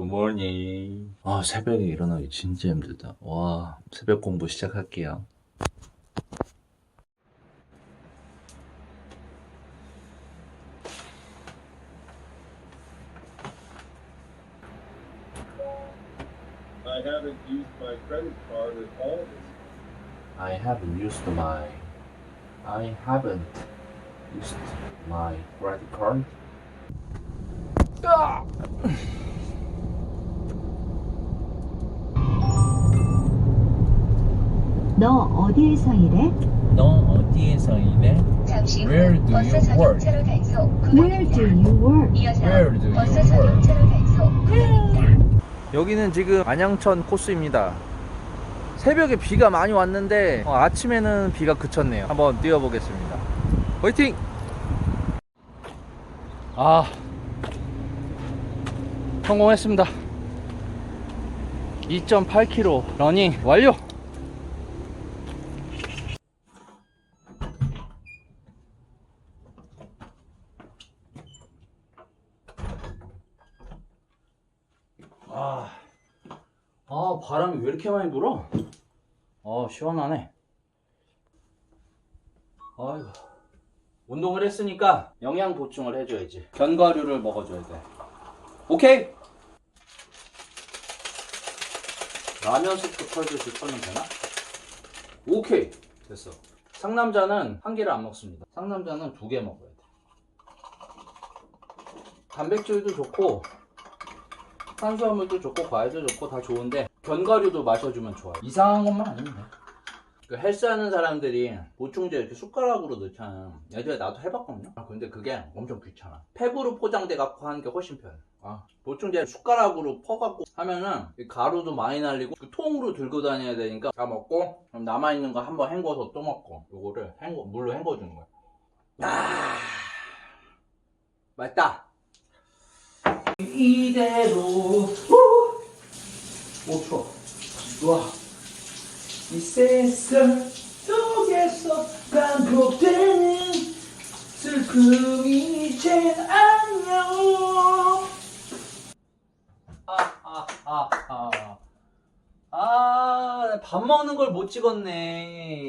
굿모닝. 아, 새벽에 일어나기 진짜 힘들다. 와, 새벽 공부 시작할게요. I haven't used my credit card at all I haven't used my I haven't used my credit card. 너 어디에서 일해? 너 어디에서 일해? 잠시 후 Where do 버스 you 단속 Where do you work? 이어서 Where do you 버스 work? 전용차로 단속 구간입니다. 여기는 지금 안양천 코스입니다. 새벽에 비가 많이 왔는데 어, 아침에는 비가 그쳤네요. 한번 뛰어보겠습니다. 화이팅! 아 성공했습니다. 2.8km 러닝 완료! 아 바람이 왜 이렇게 많이 불어? 어 시원하네. 아이고 운동을 했으니까 영양 보충을 해줘야지. 견과류를 먹어줘야 돼. 오케이. 라면 스프 털듯이 털면 되나? 오케이 됐어. 상남자는 한 개를 안 먹습니다. 상남자는 두 개 먹어야 돼. 단백질도 좋고 탄수화물도 좋고 과일도 좋고 다 좋은데 견과류도 마셔주면 좋아요. 이상한 것만 아니면 돼. 그 헬스하는 사람들이 보충제 이렇게 숟가락으로 넣잖아 예전에 나도 해봤거든요. 아, 근데 그게 엄청 귀찮아. 팩으로 포장돼 갖고 하는 게 훨씬 편해. 아, 보충제 숟가락으로 퍼갖고 하면은 이 가루도 많이 날리고 그 통으로 들고 다녀야 되니까 다 먹고 남아있는 거 한번 헹궈서 또 먹고 요거를 헹궈, 물로 헹궈주는 거야. 아 맛있다 이대로. 오, 오 추워. 와. 이 세상 속에서 반복되는 슬픔이 이제 안녕. 아아아아. 아, 밥 먹는 걸 못 찍었네.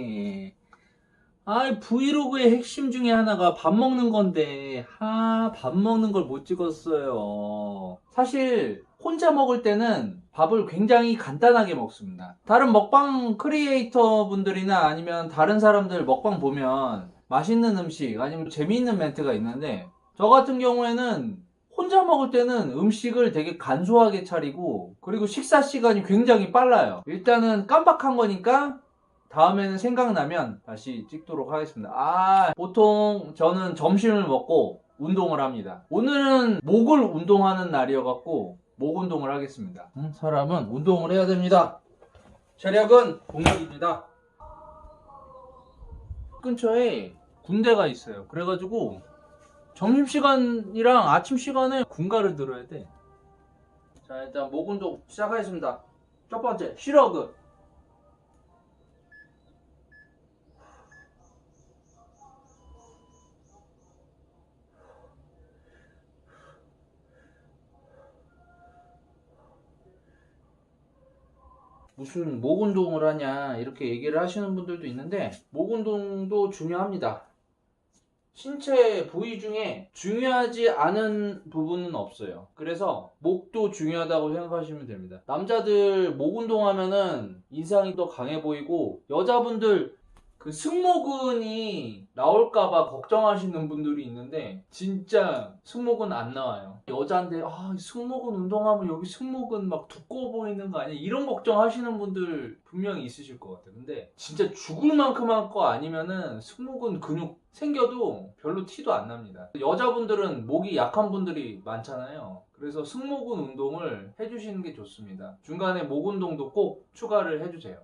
아, 브이로그의 핵심 중에 하나가 밥 먹는 건데, 아, 밥 먹는 걸 못 찍었어요. 사실, 혼자 먹을 때는 밥을 굉장히 간단하게 먹습니다. 다른 먹방 크리에이터 분들이나 아니면 다른 사람들 먹방 보면 맛있는 음식 아니면 재미있는 멘트가 있는데, 저 같은 경우에는 혼자 먹을 때는 음식을 되게 간소하게 차리고, 그리고 식사 시간이 굉장히 빨라요. 일단은 깜빡한 거니까, 다음에는 생각나면 다시 찍도록 하겠습니다. 아, 보통 저는 점심을 먹고 운동을 합니다. 오늘은 목을 운동하는 날이어갖고 목 운동을 하겠습니다. 음, 사람은 운동을 해야 됩니다. 체력은 공격입니다. 근처에 군대가 있어요. 그래가지고 점심시간이랑 아침시간에 군가를 들어야 돼. 자, 일단 목 운동 시작하겠습니다. 첫 번째, 시러그. 무슨 목 운동을 하냐 이렇게 얘기를 하시는 분들도 있는데 목 운동도 중요합니다. 신체 부위 중에 중요하지 않은 부분은 없어요. 그래서 목도 중요하다고 생각하시면 됩니다. 남자들 목 운동하면은 인상이 더 강해 보이고 여자분들 그 승모근이 나올까봐 걱정하시는 분들이 있는데 진짜 승모근 안 나와요. 여자인데 아 승모근 운동하면 여기 승모근 막 두꺼워 보이는 거 아니야? 이런 걱정하시는 분들 분명히 있으실 것 같아요. 근데 진짜 죽을 만큼 한 거 아니면은 승모근 근육 생겨도 별로 티도 안 납니다. 여자분들은 목이 약한 분들이 많잖아요. 그래서 승모근 운동을 해주시는 게 좋습니다. 중간에 목 운동도 꼭 추가를 해주세요.